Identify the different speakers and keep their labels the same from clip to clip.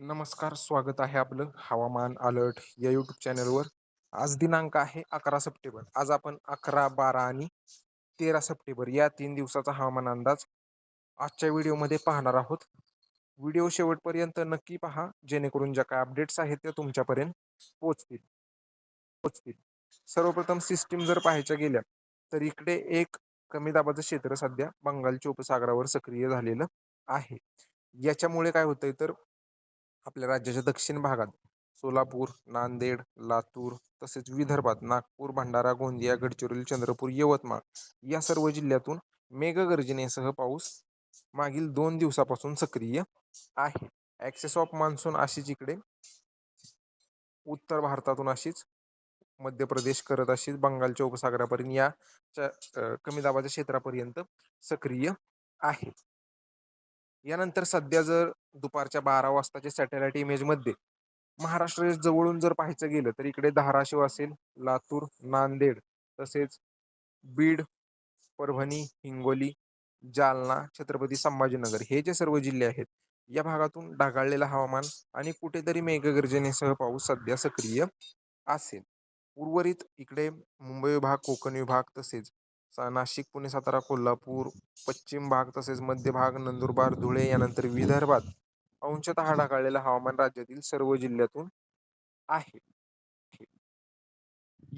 Speaker 1: नमस्कार स्वागत आहे आपलं हवामान अलर्ट या यूट्यूब चॅनलवर. आज दिनांक आहे अकरा सप्टेंबर. आज आपण अकरा बारा आणि तेरा सप्टेंबर या तीन दिवसाचा हवामान अंदाज आजच्या व्हिडिओमध्ये पाहणार आहोत. व्हिडिओ शेवटपर्यंत नक्की पहा जेणेकरून ज्या काय अपडेट्स आहेत त्या तुमच्यापर्यंत पोचतील पोचतील सर्वप्रथम सिस्टीम जर पाहायच्या गेल्या तर इकडे एक कमी दाबाचं क्षेत्र सध्या बंगालच्या उपसागरावर सक्रिय झालेलं आहे. याच्यामुळे काय होतंय तर आपल्या राज्याच्या दक्षिण भागात. सोलापूर नांदेड लातूर तसेच विदर्भात नागपूर भंडारा गोंदिया गडचिरोली चंद्रपूर यवतमाळ या सर्व जिल्ह्यातून मेघगर्जनेसह पाऊस मागील दोन दिवसापासून सक्रिय आहे. ॲक्सेस ऑफ मान्सून अशीच इकडे उत्तर भारतातून अशीच मध्य प्रदेश करत अशीच बंगालच्या उपसागरापर्यंत या कमी दाबाच्या क्षेत्रापर्यंत सक्रिय आहे. यानंतर सध्या जर दुपारच्या बारा वाजताच्या सॅटेलाइट इमेजमध्ये महाराष्ट्र जवळून जर पाहायचं गेलं तर इकडे धाराशिव असेल लातूर नांदेड तसेच बीड परभणी हिंगोली जालना छत्रपती संभाजीनगर हे जे सर्व जिल्हे आहेत या भागातून ढगाळलेलं हवामान आणि कुठेतरी मेघगर्जनेसह पाऊस सध्या सक्रिय असेल. उर्वरित इकडे मुंबई विभाग कोकण विभाग तसेच नाशिक पुणे सातारा कोल्हापूर पश्चिम भाग तसेच मध्य भाग नंदुरबार धुळे यानंतर विदर्भात अंशतः ढगाळलेलं हवामान राज्यातील सर्व जिल्ह्यातून आहे.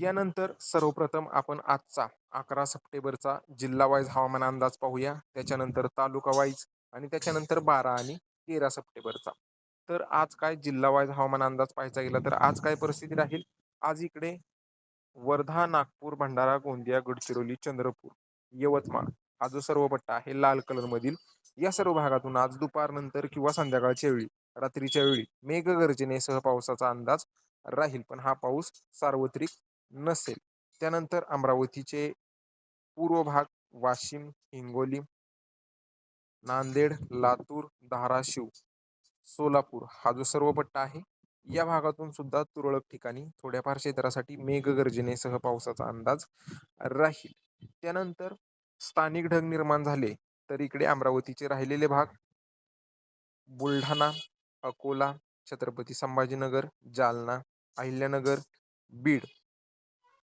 Speaker 1: यानंतर सर्वप्रथम आपण आजचा अकरा सप्टेंबरचा जिल्हा वाईज हवामान अंदाज पाहूया. त्याच्यानंतर तालुका वाईज आणि त्याच्यानंतर बारा आणि तेरा सप्टेंबरचा. तर आज काय जिल्हा वाईज हवामान अंदाज पाहायचा गेला तर आज काय परिस्थिती राहील? आज इकडे वर्धा नागपूर भंडारा गोंदिया गडचिरोली चंद्रपूर यवतमाळ हा जो सर्व पट्टा आहे लाल कलर मधील या सर्व भागातून आज दुपारनंतर किंवा संध्याकाळच्या वेळी रात्रीच्या वेळी मेघगर्जनेसह पावसाचा अंदाज राहील. पण हा पाऊस सार्वत्रिक नसेल. त्यानंतर अमरावतीचे पूर्व भाग वाशिम हिंगोली नांदेड लातूर धाराशिव सोलापूर हा जो सर्व पट्टा आहे या भागातून सुद्धा तुरळक ठिकाणी थोड्याफार क्षेत्रासाठी मेघगर्जनेसह पावसाचा अंदाज राहील. त्यानंतर स्थानिक ढग निर्माण झाले तर इकडे अमरावतीचे राहिलेले भाग. बुलढाणा अकोला छत्रपती संभाजीनगर जालना अहिल्यानगर बीड.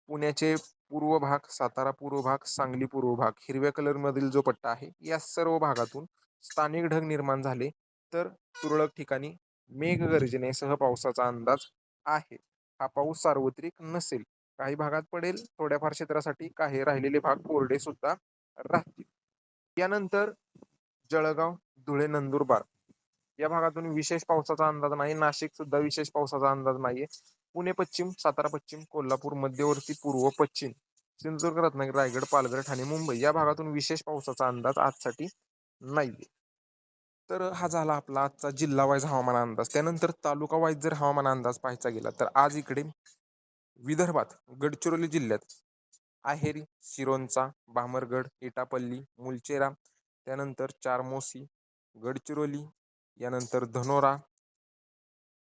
Speaker 1: पुण्याचे पूर्व भाग सातारा पूर्व भाग सांगली पूर्व भाग हिरव्या कलरमधील जो पट्टा आहे या सर्व भागातून स्थानिक ढग निर्माण झाले तर तुरळक ठिकाणी मेघगर्जनेसह पावसाचा अंदाज आहे. हा पाऊस सार्वत्रिक नसेल काही भागात पडेल थोड्याफार क्षेत्रासाठी काही राहिलेले भाग कोरडे सुद्धा राहतील. यानंतर जळगाव धुळे नंदुरबार. या भागातून विशेष पावसाचा अंदाज नाही नाशिक सुद्धा विशेष पावसाचा अंदाज नाहीये. पुणे पश्चिम सातारा पश्चिम कोल्हापूर मध्यवर्ती पूर्व पश्चिम सिंधुदुर्ग रत्नागिरी रायगड पालघर ठाणे मुंबई या भागातून विशेष पावसाचा अंदाज आजसाठी नाहीये. तर हा झाला आपला आजचा जिल्हा वाईज हवामान अंदाज. त्यानंतर तालुका वाईज जर हवामान अंदाज पाहायचा गेला तर आज इकडे विदर्भात गडचिरोली जिल्ह्यात आहेरी शिरोंचा भामरगड इटापल्ली मुलचेरा त्यानंतर चारमोसी गडचिरोली यानंतर धनोरा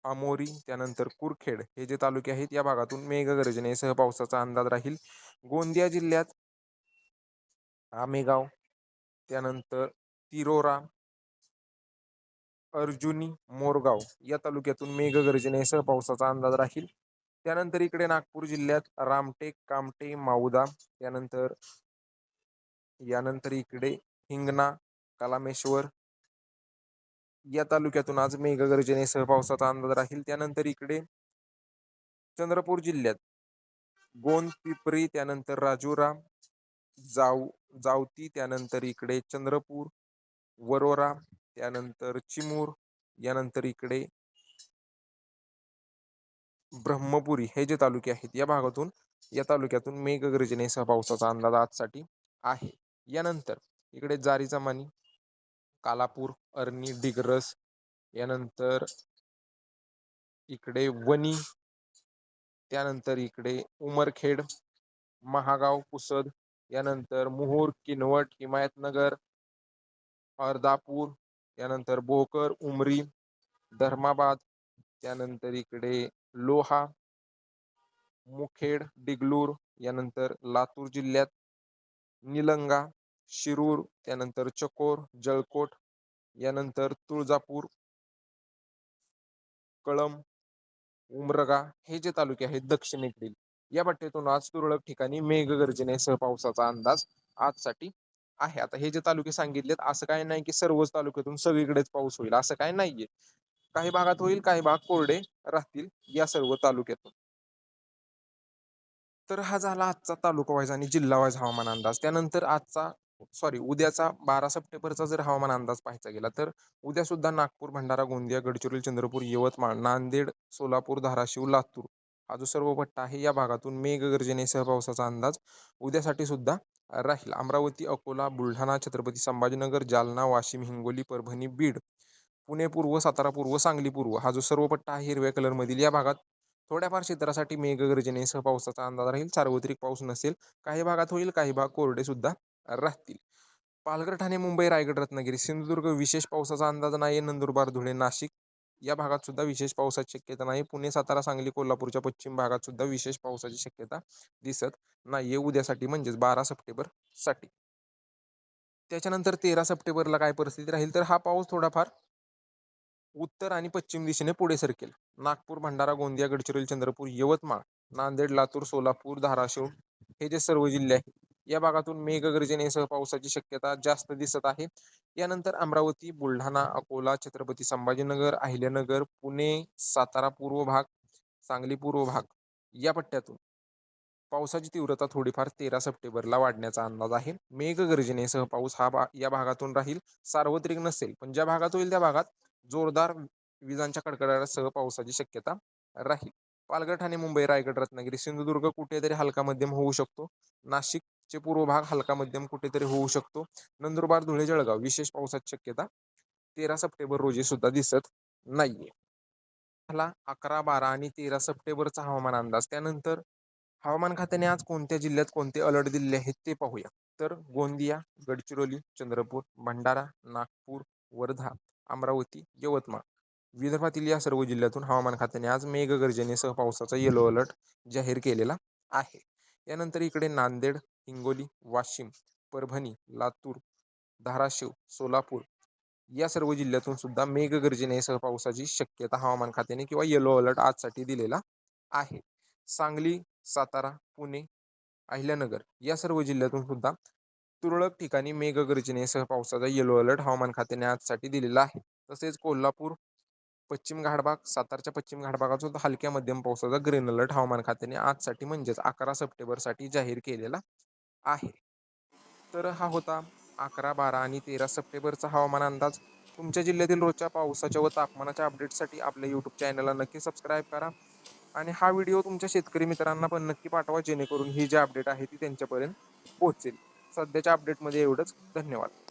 Speaker 1: आमोरी त्यानंतर कुरखेड हे जे तालुके आहेत या भागातून मेघगर्जनेसह पावसाचा अंदाज राहील. गोंदिया जिल्ह्यात आमेगाव त्यानंतर तिरोरा अर्जुनी मोरगाव या तालुक्यातून मेघगर्जनेसह पावसाचा अंदाज राहील. त्यानंतर इकडे नागपूर जिल्ह्यात रामटेक कामटे माऊदा त्यानंतर यानंतर इकडे हिंगणा कलामेश्वर या तालुक्यातून आज मेघगर्जनेसह पावसाचा अंदाज राहील. त्यानंतर इकडे चंद्रपूर जिल्ह्यात गोंद पिपरी त्यानंतर राजुरा जाऊ जावती त्यानंतर इकडे चंद्रपूर वरोरा त्यानंतर चिमूर यानंतर इकडे ब्रह्मपुरी हे जे तालुके आहेत या भागातून या तालुक्यातून मेघगर्जनेसह पावसाचा अंदाज आजसाठी आहे. यानंतर इकडे जारीचा मानी कालापूर अर्नी डिग्रस यानंतर इकडे वनी त्यानंतर इकडे उमरखेड महागाव पुसद यानंतर मुहूर किनवट हिमायतनगर अर्धापूर यानंतर बोकर उमरी धर्माबाद त्यानंतर इकडे लोहा मुखेड डिगलूर यानंतर लातूर जिल्ह्यात निलंगा शिरूर त्यानंतर चकोर जळकोट यानंतर तुळजापूर कळम उमरगा हे जे तालुके आहेत दक्षिणेकडील. या पट्ट्यातून आज तुरळक ठिकाणी मेघगर्जनेसह पावसाचा अंदाज आजसाठी आहे. आता हे जे तालुके सांगितलेत असं काही नाही की सर्वच तालुक्यातून सगळीकडेच पाऊस होईल असं काय नाहीये. काही भागात होईल काही भाग कोरडे राहतील या सर्व तालुक्यातून. तर हा झाला आजचा तालुका वाईज आणि जिल्हा वाईज हवामान अंदाज. त्यानंतर आजचा सॉरी उद्याचा बारा सप्टेंबरचा जर हवामान अंदाज पाहायचा गेला तर उद्या सुद्धा नागपूर भंडारा गोंदिया गडचिरोली चंद्रपूर यवतमाळ नांदेड सोलापूर धाराशिव लातूर हा जो सर्व पट्टा आहे या भागातून मेघगर्जनेसह पावसाचा अंदाज उद्यासाठी सुद्धा राहील. अमरावती अकोला बुलढाणा छत्रपती संभाजीनगर जालना वाशिम हिंगोली परभणी बीड पुणे पूर्व सातारा पूर्व सांगली पूर्व हा जो सर्व पट्टा आहे हिरव्या कलरमधील या भागात थोड्याफार क्षेत्रासाठी मेघगर्जनेसह पावसाचा अंदाज राहील. सार्वत्रिक पाऊस नसेल काही भागात होईल काही भाग कोरडे सुद्धा राहतील. पालघर ठाणे मुंबई रायगड रत्नागिरी सिंधुदुर्ग विशेष पावसाचा अंदाज नाही नंदुरबार धुळे नाशिक या भागात सुद्धा विशेष पावसाची शक्यता नाही. पुणे सातारा सांगली कोल्हापूरच्या पश्चिम भागात सुद्धा विशेष पावसाची शक्यता दिसत नाहीये उद्यासाठी म्हणजेच बारा सप्टेंबरसाठी. त्याच्यानंतर तेरा सप्टेंबरला काय परिस्थिती राहील? तर हा पाऊस थोडाफार उत्तर आणि पश्चिम दिशेने पुढे सरकेल. नागपूर भंडारा गोंदिया गडचिरोली चंद्रपूर यवतमाळ नांदेड लातूर सोलापूर धाराशिव हे जे सर्व जिल्हे आहेत या भागातून मेघगर्जनेसह पावसाची शक्यता जास्त दिसत आहे. यानंतर अमरावती बुलढाणा अकोला छत्रपती संभाजीनगर अहिल्यानगर पुणे सातारा पूर्व भाग सांगली पूर्व भाग या पट्ट्यातून पावसाची तीव्रता थोडीफार तेरा सप्टेंबरला वाढण्याचा अंदाज आहे. मेघगर्जनेसह पाऊस हा भा या भागातून राहील सार्वत्रिक नसेल पण ज्या भागात होईल त्या भागात जोरदार विजांच्या कडकडाटासह पावसाची शक्यता राहील. पालघर ठाणे मुंबई रायगड रत्नागिरी सिंधुदुर्ग कुठेतरी हलका मध्यम होऊ शकतो. नाशिक चे पूर्व भाग हलका मध्यम कुठेतरी होऊ शकतो. नंदुरबार धुळे जळगाव विशेष पावसाची शक्यता तेरा सप्टेंबर रोजी सुद्धा दिसत नाहीये. झाला अकरा बारा आणि तेरा सप्टेंबरचा हवामान अंदाज. त्यानंतर हवामान खात्याने आज कोणत्या जिल्ह्यात कोणते अलर्ट दिले आहेत ते पाहूया. तर गोंदिया गडचिरोली चंद्रपूर भंडारा नागपूर वर्धा अमरावती यवतमाळ विदर्भातील या सर्व जिल्ह्यातून हवामान खात्याने आज मेघगर्जनेसह पावसाचा येलो अलर्ट जाहीर केलेला आहे. यानंतर इकडे नांदेड हिंगोली वाशिम परभणी लातूर धाराशिव सोलापूर या सर्व जिल्ह्यातून सुद्धा मेघगर्जनेसह पावसाची शक्यता हवामान खात्याने किंवा येलो अलर्ट आजसाठी दिलेला आहे. सांगली सातारा पुणे अहिल्यानगर या सर्व जिल्ह्यातून सुद्धा तुरळक ठिकाणी मेघगर्जनेसह पावसाचा येलो अलर्ट हवामान खात्याने आजसाठी दिलेला आहे. तसेच कोल्हापूर पश्चिम घाटभाग सातारच्या पश्चिम घाटभागात सुद्धा हलक्या मध्यम पावसाचा ग्रीन अलर्ट हवामान खात्याने आजसाठी म्हणजेच अकरा सप्टेंबरसाठी जाहीर केलेला आहे. तर हा होता अकरा बारा आणि तेरा सप्टेंबरचा हवामान अंदाज. तुमच्या जिल्ह्यातील रोजच्या पावसाच्या व तापमानाच्या अपडेटसाठी आपल्या यूट्यूब चॅनलला नक्की सबस्क्राईब करा आणि हा व्हिडिओ तुमच्या शेतकरी मित्रांना पण नक्की पाठवा जेणेकरून ही जी अपडेट आहे ती त्यांच्यापर्यंत पोहोचेल. सध्याच्या अपडेटमध्ये एवढंच. धन्यवाद.